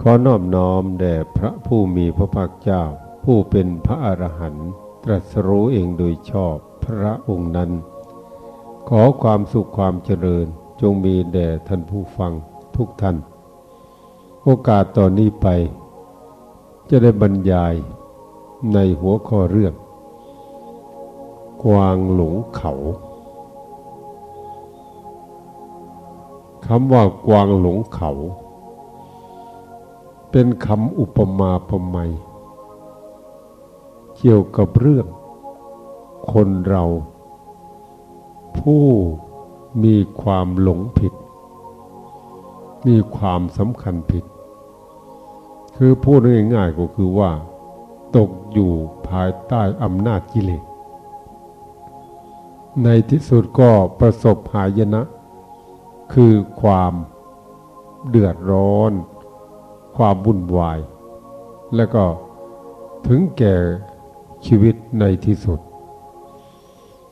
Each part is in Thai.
ขอนอบน้อมแด่พระผู้มีพระภาคเจ้า ผู้เป็นพระอรหันต์ตรัสรู้เองโดยชอบพระองค์นั้น ขอความสุขความเจริญจงมีแด่ท่านผู้ฟังทุกท่าน โอกาสต่อนนี้ไป จะได้บรรยายในหัวข้อเรื่อง กวางหลงเขาคำว่ากวางหลงเขา เป็นคำอุปมาประไมยเกี่ยวกับเรื่อง คนเรา ผู้มีความหลงผิด มีความสำคัญผิด คือพูดง่ายๆก็คือว่า ตกอยู่ภายใต้อำนาจกิเลสในที่สุดก็ประสบหายนะ คือความเดือดร้อน ความวุ่นวาย และก็ถึงแก่ชีวิตในที่สุด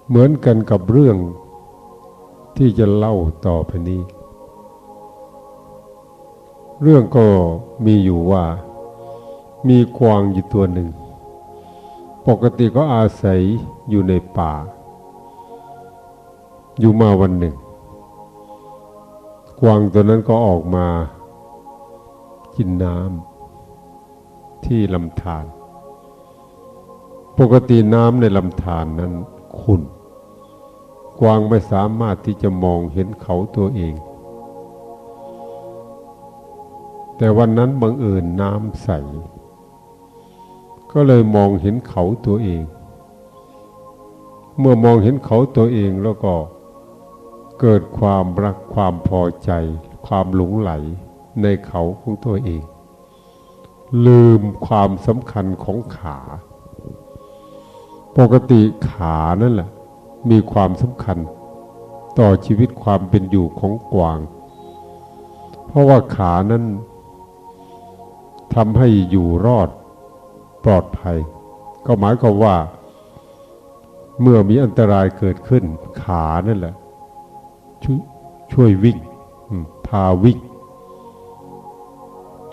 เหมือนกันกับเรื่องที่จะเล่าต่อไปนี้ เรื่องก็มีอยู่ว่า มีกวางอยู่ตัวหนึ่ง ปกติก็อาศัยอยู่ในป่า อยู่มาวันหนึ่ง กวางตัวนั้นก็ออกมา กินน้ำที่ลำธารปกติน้ำในลำธารนั้นขุ่นกวางไม่สามารถที่จะมองเห็นเขาตัวเอง แต่วันนั้นบังเอิญน้ำใส ก็เลยมองเห็นเขาตัวเอง เมื่อมองเห็นเขาตัวเองแล้วก็เกิดความรักความพอใจ ความหลงไหล ในเขาของตัวเอง ลืมความสำคัญของขา ปกติขานั่นแหละ มีความสำคัญต่อชีวิตความเป็นอยู่ของกวาง เพราะว่าขานั้นทำให้อยู่รอดปลอดภัย ก็หมายความว่า เมื่อมีอันตรายเกิดขึ้น ขานั่นแหละช่วยช่วยวิ่งพาวิ่ง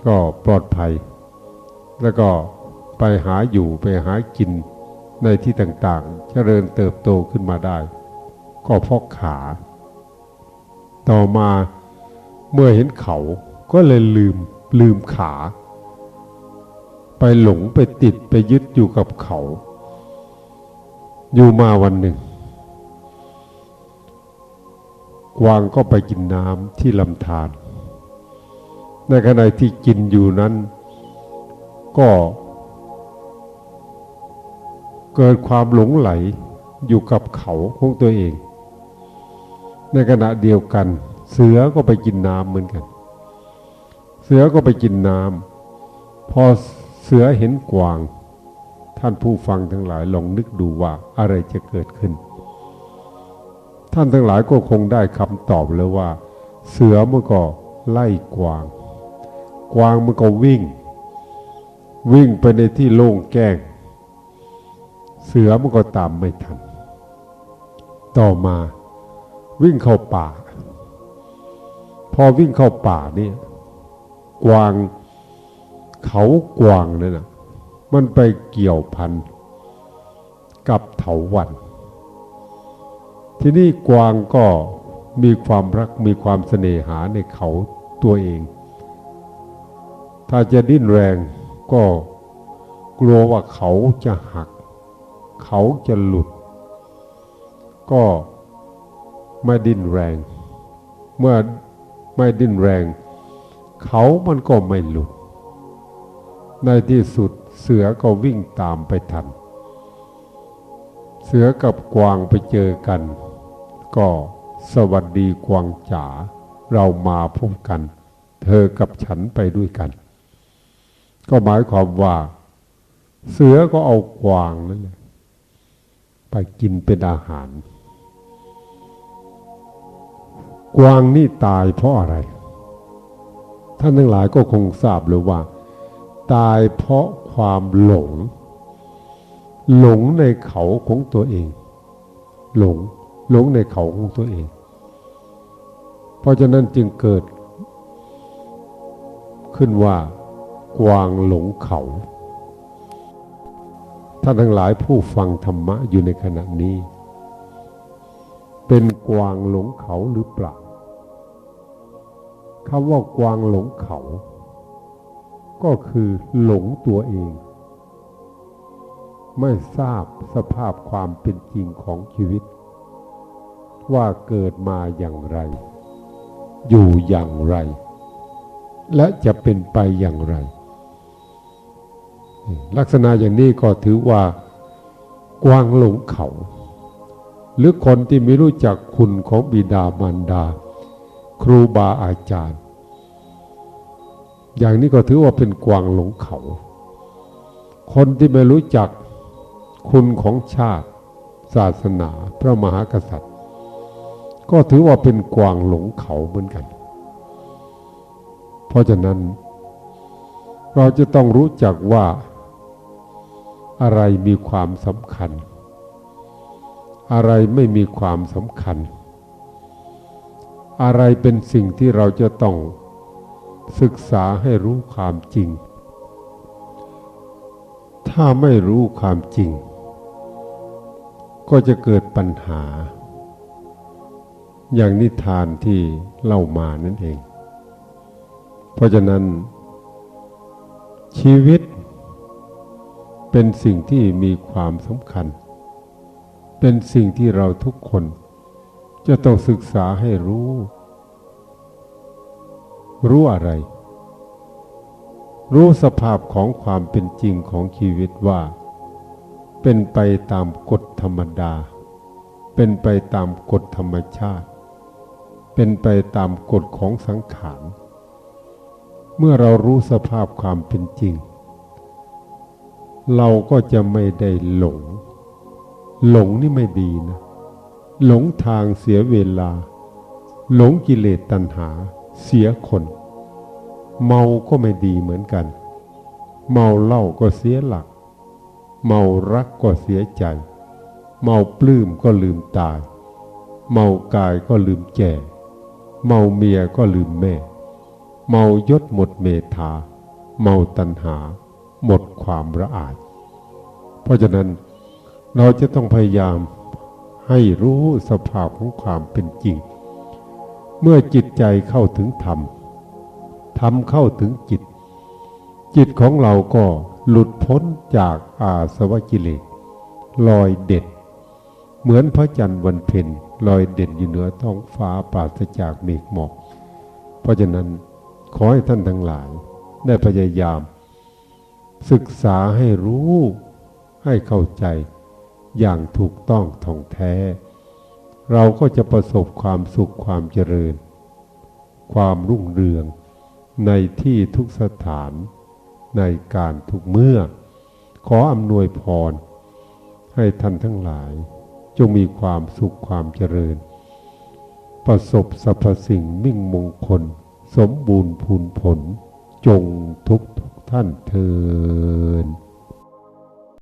ก็ปลอดภัย แล้วก็ไปหาอยู่ไปหากินในที่ต่างๆ เจริญเติบโตขึ้นมาได้ ก็เพราะขา ต่อมาเมื่อเห็นเขาก็เลยลืมลืมขา ไปหลงไปติดไปยึดอยู่กับเขา อยู่มาวันหนึ่งกวางก็ไปกินน้ำที่ลำธาร ในขณะที่กินอยู่นั้น ก็เกิดความหลงไหลอยู่กับเขาของตัวเอง ในขณะเดียวกัน เสือก็ไปกินน้ำเหมือนกัน เสือก็ไปกินน้ำพอเสือเห็นกวาง ท่านผู้ฟังทั้งหลายลองนึกดูว่าอะไรจะเกิดขึ้น ท่านทั้งหลายก็คงได้คำตอบแล้วว่า เสือมันก็ไล่กวาง กวางมันก็วิ่ง วิ่งไปในที่โล่งแจ้ง เสือมันก็ตามไม่ทัน ต่อมาวิ่งเข้าป่า พอวิ่งเข้าป่านี่กวางเขากวางนั่นนะมันไปเกี่ยวพันกับเถาวัน ที่นี่กวางก็มีความรักมีความเสน่หาในเขาตัวเอง ถ้าจะดิ้นแรงก็กลัวว่าเขาจะหัก เขาจะหลุด ก็ไม่ดิ้นแรง เมื่อไม่ดิ้นแรง เขามันก็ไม่หลุด ในที่สุดเสือก็วิ่งตามไปทัน เสือกับกวางไปเจอกัน ก็สวัสดีกวางจ๋าเรามาพบกัน เธอกับฉันไปด้วยกัน ก็หมายความว่า เสือก็เอากวางนั่นแหละไปกินเป็นอาหาร กวางนี่ตายเพราะอะไร ท่านทั้งหลายก็คงทราบเลยว่า ตายเพราะความหลง หลงในเขาของตัวเอง หลงหลงในเขาของตัวเอง เพราะฉะนั้นจึงเกิดขึ้นว่า กวางหลงเขา ท่านทั้งหลายผู้ฟังธรรมะอยู่ในขณะนี้ เป็นกวางหลงเขาหรือเปล่าคำว่ากวางหลงเขา ก็คือหลงตัวเอง ไม่ทราบสภาพความเป็นจริงของชีวิต ว่าเกิดมาอย่างไร อยู่อย่างไร และจะเป็นไปอย่างไร ลักษณะอย่างนี้ก็ถือว่ากวางหลงเขา หรือคนที่ไม่รู้จักคุณของบิดามารดา ครูบาอาจารย์ อย่างนี้ก็ถือว่าเป็นกวางหลงเขา คนที่ไม่รู้จักคุณของชาติ ศาสนาพระมหากษัตริย์ ก็ถือว่าเป็นกวางหลงเขาเหมือนกัน เพราะฉะนั้น เราจะต้องรู้จักว่า อะไรมีความสำคัญ อะไรไม่มีความสำคัญ อะไรเป็นสิ่งที่เราจะต้องศึกษาให้รู้ความจริง ถ้าไม่รู้ความจริง ก็จะเกิดปัญหา อย่างนิทานที่เล่ามานั่นเอง เพราะฉะนั้นชีวิต เป็นสิ่งที่มีความสำคัญ เป็นสิ่งที่เราทุกคน จะต้องศึกษาให้รู้ รู้อะไร รู้สภาพของความเป็นจริงของชีวิตว่า เป็นไปตามกฎธรรมดา เป็นไปตามกฎธรรมชาติ เป็นไปตามกฎของสังขาร เมื่อเรารู้สภาพความเป็นจริง เราก็จะไม่ได้หลง หลงนี่ไม่ดีนะ หลงทางเสียเวลา หลงกิเลสตัณหา เสียคน เมาก็ไม่ดีเหมือนกัน เมาเหล้าก็เสียหลัก เมารักก็เสียใจ เมาปลื้มก็ลืมตาย เมากายก็ลืมแก่ เมาเมียก็ลืมแม่ เมายศหมดเมธา เมาตัณหา หมดความระอาดเพราะฉะนั้นเราจะต้องพยายามให้รู้สภาพของความเป็นจริง เมื่อจิตใจเข้าถึงธรรม ธรรมเข้าถึงจิต จิตของเราก็หลุดพ้นจากอาสวะกิเลสลอยเด็ดเหมือนพระจันทร์วันเพ็ญลอยเด่นอยู่เหนือท้องฟ้าปราศจากเมฆหมอก เพราะฉะนั้นขอให้ท่านทั้งหลายได้พยายาม ศึกษาให้รู้ให้เข้าใจอย่างถูกต้องท่องแท้ เราก็จะประสบความสุขความเจริญ ความรุ่งเรืองในที่ทุกสถานในการทุกเมื่อ ขออำนวยพร ให้ท่านทั้งหลาย จงมีความสุขความเจริญ ประสบสรรพสิ่งมิ่งมงคล สมบูรณ์พูนผล จงทุกทุก ท่านเทิน